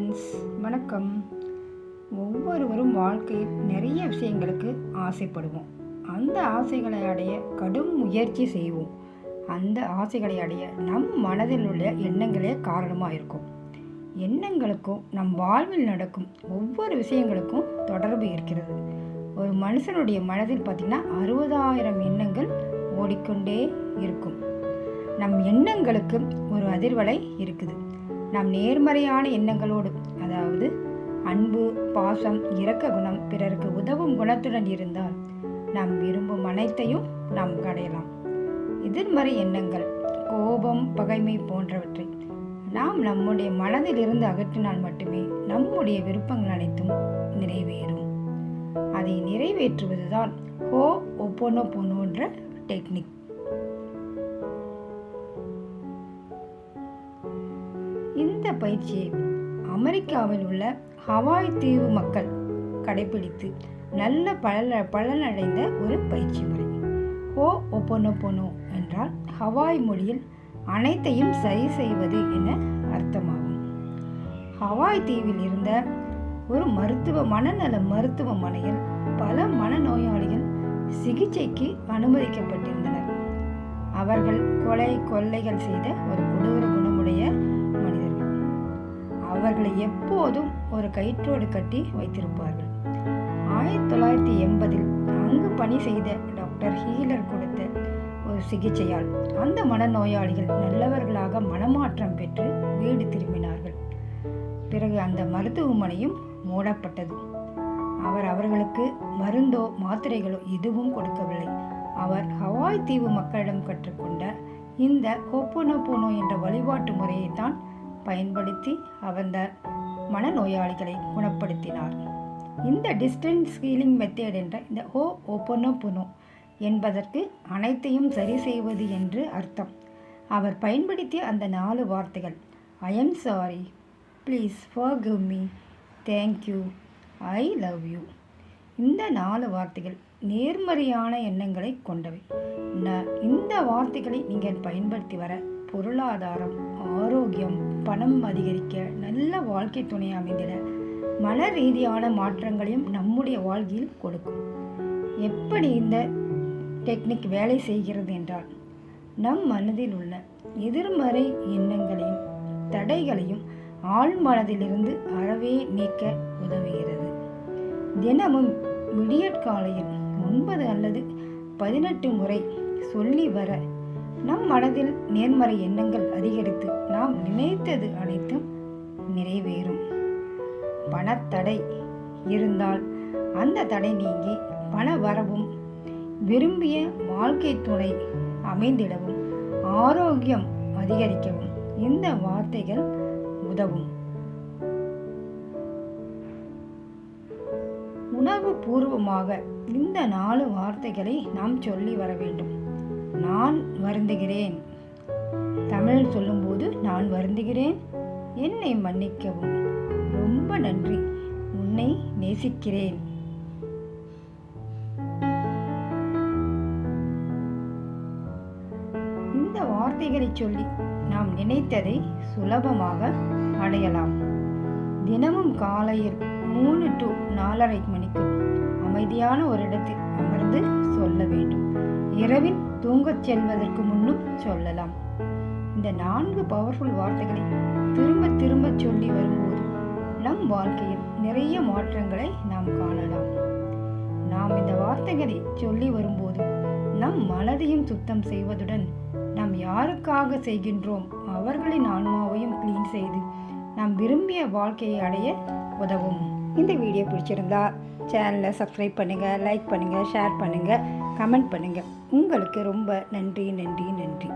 Friends வணக்கம். ஒவ்வொருவரும் வாழ்க்கையில் நிறைய விஷயங்களுக்கு ஆசைப்படுவோம். அந்த ஆசைகளை அடைய கடும் முயற்சி செய்வோம். அந்த ஆசைகளை அடைய நம் மனதில் உள்ள எண்ணங்களே காரணமாக இருக்கும். எண்ணங்களுக்கும் நம் வாழ்வில் நடக்கும் ஒவ்வொரு விஷயங்களுக்கும் தொடர்பு இருக்கிறது. ஒரு மனுஷனுடைய மனதில் பார்த்திங்கன்னா அறுபதாயிரம் எண்ணங்கள் ஓடிக்கொண்டே இருக்கும். நம் எண்ணங்களுக்கு ஒரு அதிர்வலை இருக்குது. நம் நேர்மறையான எண்ணங்களோடு அதாவது அன்பு பாசம் இரக்க குணம் பிறருக்கு உதவும் குணத்துடன் இருந்தால் நாம் விரும்பும் அனைத்தையும் நாம் அடையலாம். எதிர்மறை எண்ணங்கள் கோபம் பகைமை போன்றவற்றை நாம் நம்முடைய மனதில் இருந்து அகற்றினால் மட்டுமே நம்முடைய விருப்பங்கள் அனைத்தும் நிறைவேறும். அதை நிறைவேற்றுவதுதான் ஹோ ஒப்போனோ போனோன்ற டெக்னிக். இந்த பயிற்சியை அமெரிக்காவில் உள்ள ஹவாய் தீவு மக்கள் கடைபிடித்து நல்ல பலன பலனடைந்த ஒரு பயிற்சி முறை. ஓ ஒப்போனோபோனோ என்றால் ஹவாய் மொழியில் அனைத்தையும் சரி செய்வது என அர்த்தமாகும். ஹவாய் தீவில் இருந்த ஒரு மருத்துவ மனநல மருத்துவமனையில் பல மனநோயாளிகள் சிகிச்சைக்கு அனுமதிக்கப்பட்டிருந்தனர். அவர்கள் கொலை கொள்ளைகள் செய்த ஒரு கொடூர குணமுடைய அவர்களை எப்போதும் ஒரு கயிற்றோடு கட்டி வைத்திருப்பார்கள். ஆயிரத்தி தொள்ளாயிரத்தி எண்பதில் அங்கு பணி செய்த டாக்டர் ஹீலர் கொடுத்த ஒரு சிகிச்சையால் அந்த மனநோயாளிகள் நல்லவர்களாக மனமாற்றம் பெற்று வீடு திரும்பினார்கள். பிறகு அந்த மருத்துவமனையும் மூடப்பட்டது. அவர் அவர்களுக்கு மருந்தோ மாத்திரைகளோ எதுவும் கொடுக்கவில்லை. அவர் ஹவாய் தீவு மக்களிடம் கற்றுக்கொண்ட இந்த ஹோப்போனோபோனோ என்ற வழிபாட்டு முறையைத்தான் பயன்படுத்தி அந்த மனநோயாளிகளை குணப்படுத்தினார். இந்த டிஸ்டன்ஸ் ஹீலிங் மெத்தேட் என்ற இந்த ஹோ ஓப்போனோபோனோ என்பதற்கு அனைத்தையும் சரி செய்வது என்று அர்த்தம். அவர் பயன்படுத்திய அந்த நாலு வார்த்தைகள் I am sorry please forgive me thank you I love you இந்த நாலு வார்த்தைகள் நேர்மறையான எண்ணங்களை கொண்டவை. இந்த வார்த்தைகளை நீங்கள் பயன்படுத்தி வர பொருளாதாரம் ஆரோக்கியம் பணம் அதிகரிக்க நல்ல வாழ்க்கை துணை அமைந்திட மன ரீதியான மாற்றங்களையும் நம்முடைய வாழ்க்கையில் கொடுக்கும். எப்படி இந்த டெக்னிக் வேலை செய்கிறது என்றால் நம் மனதில் உள்ள எதிர்மறை எண்ணங்களையும் தடைகளையும் ஆழ் மனதிலிருந்து அறவே நீக்க உதவுகிறது. தினமும் விடியற்காலையில் ஒன்பது அல்லது பதினெட்டு முறை சொல்லி வர நம் மனதில் நேர்மறை எண்ணங்கள் அதிகரித்து நாம் நினைத்தது அனைத்தும் நிறைவேறும். பணத்தடை இருந்தால் அந்த தடை நீங்கி பண வரவும் விரும்பிய வாழ்க்கை துணை அமைந்திடவும் ஆரோக்கியம் அதிகரிக்கவும் இந்த வார்த்தைகள் உதவும். உணர்வு பூர்வமாக இந்த நாலு வார்த்தைகளை நாம் சொல்லி வர வேண்டும். நான் வருந்துகிறேன். தமிழில் சொல்லும்போது நான் வருந்துகிறேன். என்னை மன்னிக்கவும். ரொம்ப நன்றி. உன்னை நேசிக்கிறேன். இந்த வார்த்தைகளை சொல்லி நாம் நினைத்ததை சுலபமாக அடையலாம். தினமும் காலையில் மூணு டு நாலரை மணிக்கு அமைதியான ஒரு இடத்தில் அமர்ந்து சொல்ல வேண்டும். இரவில் தூங்கச் செல்வதற்கு முன்னும் சொல்லலாம். இந்த நான்கு பவர்ஃபுல் வார்த்தைகளை திரும்ப திரும்ப சொல்லி வரும்போது நம் வாழ்க்கையில் நிறைய மாற்றங்களை நாம் காணலாம். நாம் இந்த வார்த்தைகளை சொல்லி வரும்போது நம் மனதையும் சுத்தம் செய்வதுடன் நாம் யாருக்காக செய்கின்றோம் அவர்களின் ஆன்மாவையும் க்ளீன் செய்து நாம் விரும்பிய வாழ்க்கையை அடைய உதவும். இந்த வீடியோ பிடிச்சிருந்தா சேனலை சப்ஸ்கிரைப் பண்ணுங்கள் லைக் பண்ணுங்கள் ஷேர் பண்ணுங்கள் கமெண்ட் பண்ணுங்கள் உங்களுக்கு ரொம்ப நன்றி நன்றி நன்றி.